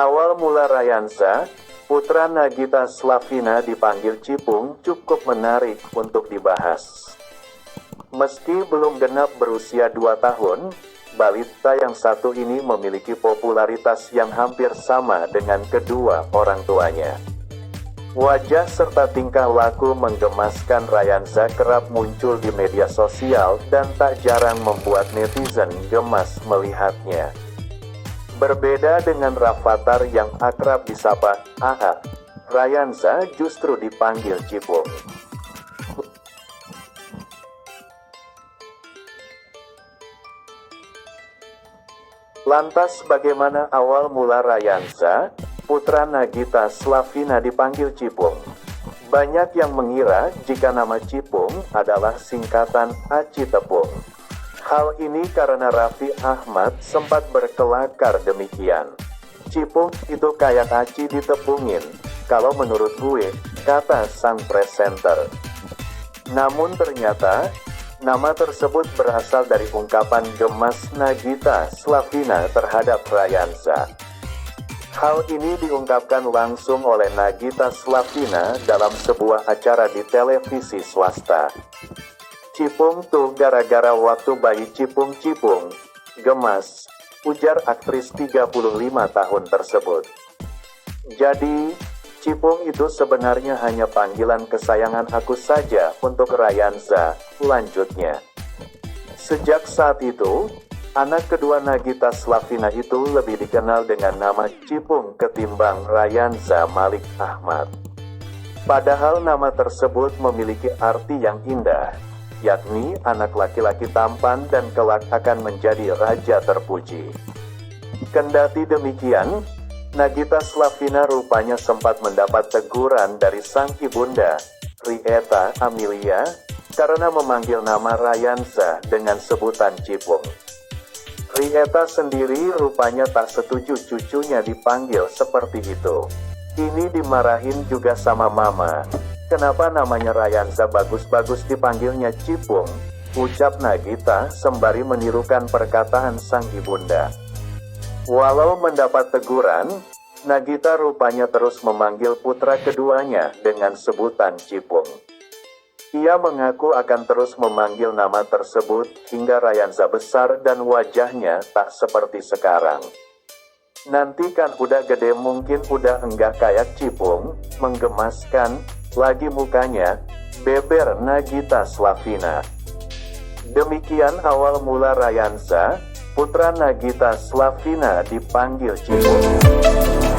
Awal mula Rayansa, putra Nagita Slavina dipanggil Cipung cukup menarik untuk dibahas. Meski belum genap berusia 2 tahun, balita yang satu ini memiliki popularitas yang hampir sama dengan kedua orang tuanya. Wajah serta tingkah laku menggemaskan Rayansa kerap muncul di media sosial dan tak jarang membuat netizen gemas melihatnya. Berbeda dengan Rafathar yang akrab disapa Aha, Rayansa justru dipanggil Cipung. Lantas bagaimana awal mula Rayansa, putra Nagita Slavina dipanggil Cipung? Banyak yang mengira jika nama Cipung adalah singkatan Aci Tepung. Hal ini karena Raffi Ahmad sempat berkelakar demikian. Cipung itu kayak Aci ditepungin, kalau menurut gue, kata sang presenter. Namun ternyata, Nama tersebut berasal dari ungkapan gemas Nagita Slavina terhadap Rayansa. Hal ini diungkapkan langsung oleh Nagita Slavina dalam sebuah acara di televisi swasta. Cipung tuh gara-gara waktu bayi Cipung-Cipung. Gemas, ujar aktris 35 tahun tersebut. Jadi, Cipung itu sebenarnya hanya panggilan kesayangan aku saja untuk Rayansa, lanjutnya. Sejak saat itu, anak kedua Nagita Slavina itu lebih dikenal dengan nama Cipung ketimbang Rayansa Malik Ahmad. Padahal nama tersebut memiliki arti yang indah, yakni anak laki-laki tampan dan kelak akan menjadi raja terpuji. Kendati demikian, Nagita Slavina rupanya sempat mendapat teguran dari sang ibunda, Rieta Amelia, karena memanggil nama Rayansa dengan sebutan Cipung. Rieta sendiri rupanya tak setuju cucunya dipanggil seperti itu. Ini dimarahin juga sama mama. Kenapa namanya Rayansa bagus-bagus dipanggilnya Cipung? Ucap Nagita sembari menirukan perkataan sang ibunda. Walau mendapat teguran, Nagita rupanya terus memanggil putra keduanya dengan sebutan Cipung. Ia mengaku akan terus memanggil nama tersebut hingga Rayansa besar dan wajahnya tak seperti sekarang. Nanti kan udah gede mungkin udah enggak kayak Cipung, menggemaskan, lagi mukanya, beber Nagita Slavina. Demikian awal mula Rayansa, putra Nagita Slavina dipanggil Cipung.